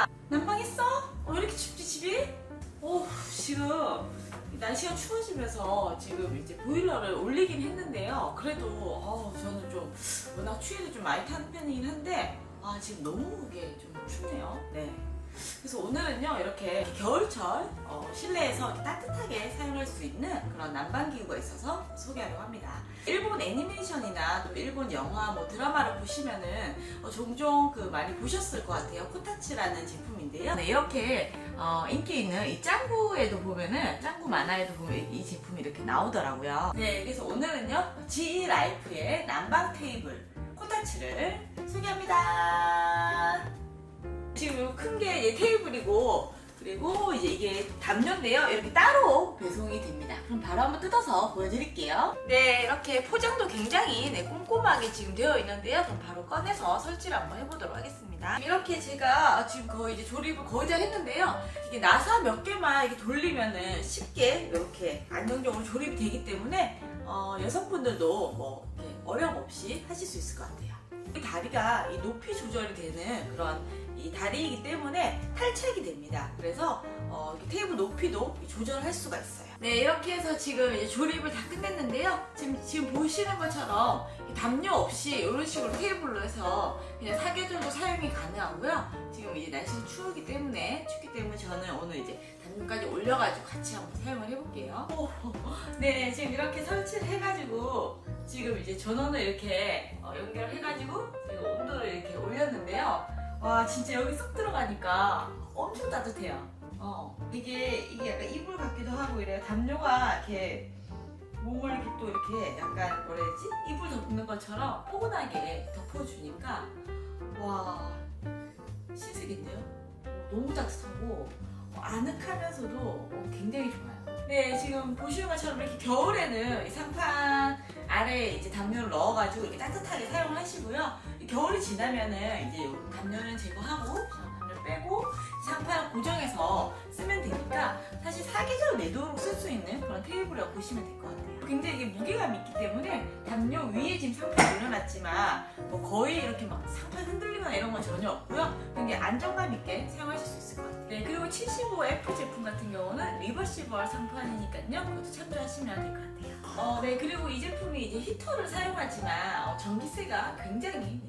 야 난방했어? 어, 왜 이렇게 춥지 집이? 어 지금 날씨가 추워지면서 지금 이제 보일러를 올리긴 했는데요. 그래도 어, 저는 좀 워낙 추위를 좀 많이 타는 편이긴 한데 아 지금 너무 이게 좀 춥네요. 네. 그래서 오늘은요 이렇게 겨울철 어, 실내에서 따뜻하게 사용할 수 있는 그런 난방기구가 있어서 소개하려고 합니다. 일본 애니메이션이나 또 일본 영화 뭐 드라마를 보시면은 어, 종종 그 많이 보셨을 것 같아요. 코타츠라는 제품인데요. 네, 이렇게 어, 인기 있는 이 짱구에도 보면은 짱구 만화에도 보면 이 제품이 이렇게 나오더라고요. 네, 그래서 오늘은요 GE 라이프의 난방 테이블 코타츠를 소개합니다. 테이블이고 그리고 이제 이게 담요인데요. 이렇게 따로 배송이 됩니다. 그럼 바로 한번 뜯어서 보여드릴게요. 네, 이렇게 포장도 굉장히 네, 꼼꼼하게 지금 되어 있는데요. 그럼 바로 꺼내서 설치를 한번 해보도록 하겠습니다. 이렇게 제가 지금 거의 이제 조립을 거의 다 했는데요. 이게 나사 몇 개만 이렇게 돌리면은 쉽게 이렇게 안정적으로 조립이 되기 때문에 어, 여성분들도 뭐 이렇게 어려움 없이 하실 수 있을 것 같아요. 이 다리가 이 높이 조절이 되는 그런 이 다리이기 때문에 탈착이 됩니다. 그래서 어, 테이블 높이도 조절할 수가 있어요. 네, 이렇게 해서 지금 이제 조립을 다 끝냈는데요. 지금, 지금 보시는 것처럼 이 담요 없이 이런 식으로 테이블로 해서 그냥 사계절도 사용이 가능하고요. 지금 이제 날씨가 추우기 때문에, 춥기 때문에 저는 오늘 이제 담요까지 올려가지고 같이 한번 사용을 해볼게요. 오, 네, 지금 이렇게 설치를 해가지고 지금 이제 전원을 이렇게 어, 연결해가지고 지금 온도를 이렇게 올렸는데요. 와 진짜 여기 쏙 들어가니까 엄청 따뜻해요. 어 이게 이게 약간 이불 같기도 하고 이래요. 담요가 이렇게 몸을 이렇게 또 이렇게 약간 해야지 이불 덮는 것처럼 포근하게 덮어주니까 와 신세계인데요. 어, 너무 따뜻하고 어, 아늑하면서도 어, 굉장히 좋아요. 네 지금 보시는 것처럼 이렇게 겨울에는 이 상판 아래에 이제 담요를 넣어가지고 이렇게 따뜻하게 사용하시고요. 이 겨울이 지나면은 이제 요 담요는 제거하고 빼고 상판을 고정해서 쓰면 되니까 사실 사계절 내도록 쓸 수 있는 그런 테이블이라고 보시면 될 것 같아요. 굉장히 이게 무게감이 있기 때문에 담요 위에 지금 상판 올려놨지만 뭐 거의 이렇게 막 상판 흔들리거나 이런 건 전혀 없고요. 굉장히 안정감 있게 사용하실 수 있을 것 같아요. 네, 그리고 75F 제품 같은 경우는 리버시벌 상판이니까요. 그것도 참조하시면 될 것 같아요. 어, 네, 그리고 이 제품이 이제 히터를 사용하지만 어, 전기세가 굉장히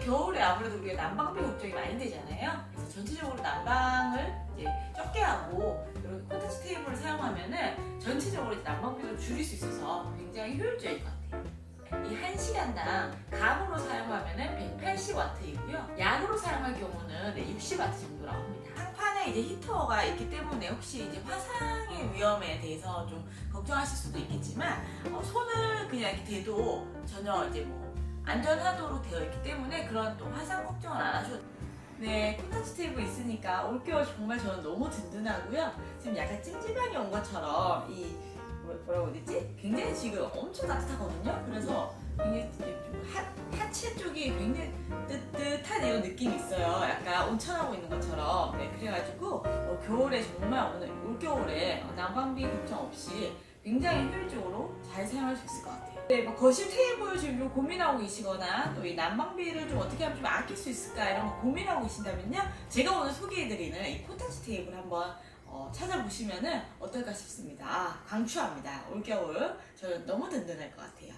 겨울에 아무래도 우리가 난방비 걱정이 많이 되잖아요. 그래서 전체적으로 난방을 이제 적게 하고 이런 코타치 테이블을 사용하면은 전체적으로 난방비를 줄일 수 있어서 굉장히 효율적일 것 같아요. 이 1시간당 감으로 사용하면은 180와트이고요. 양으로 사용할 경우는 60와트 정도라고 합니다. 상판에 이제 히터가 있기 때문에 혹시 이제 화상의 위험에 대해서 좀 걱정하실 수도 있겠지만 어, 손을 그냥 이렇게 대도 전혀 이제 뭐 안전하도록 되어 있기 때문에 그런 또 화상 걱정을 안 하셔도 네, 코타치 테이블 있으니까 올겨울 정말 저는 너무 든든하고요. 지금 약간 찜질방에 온 것처럼 이 뭐- 뭐라고 되지? 굉장히 지금 엄청 따뜻하거든요. 그래서 굉장히 좀 하, 하체 쪽이 굉장히 뜨뜻한 이런 느낌이 있어요. 약간 온천하고 있는 것처럼. 네, 그래가지고 어, 겨울에 정말 오늘 올겨울에 어, 난방비 걱정 없이 굉장히 효율적으로 잘 사용할 수 있을 것 같아요. 네, 뭐 거실 테이블 지금 좀 고민하고 계시거나 또 이 난방비를 좀 어떻게 하면 좀 아낄 수 있을까 이런 거 고민하고 계신다면요. 제가 오늘 소개해드리는 이 코타치 테이블 한번 어, 찾아보시면은 어떨까 싶습니다. 아, 강추합니다. 올겨울 저는 너무 든든할 것 같아요.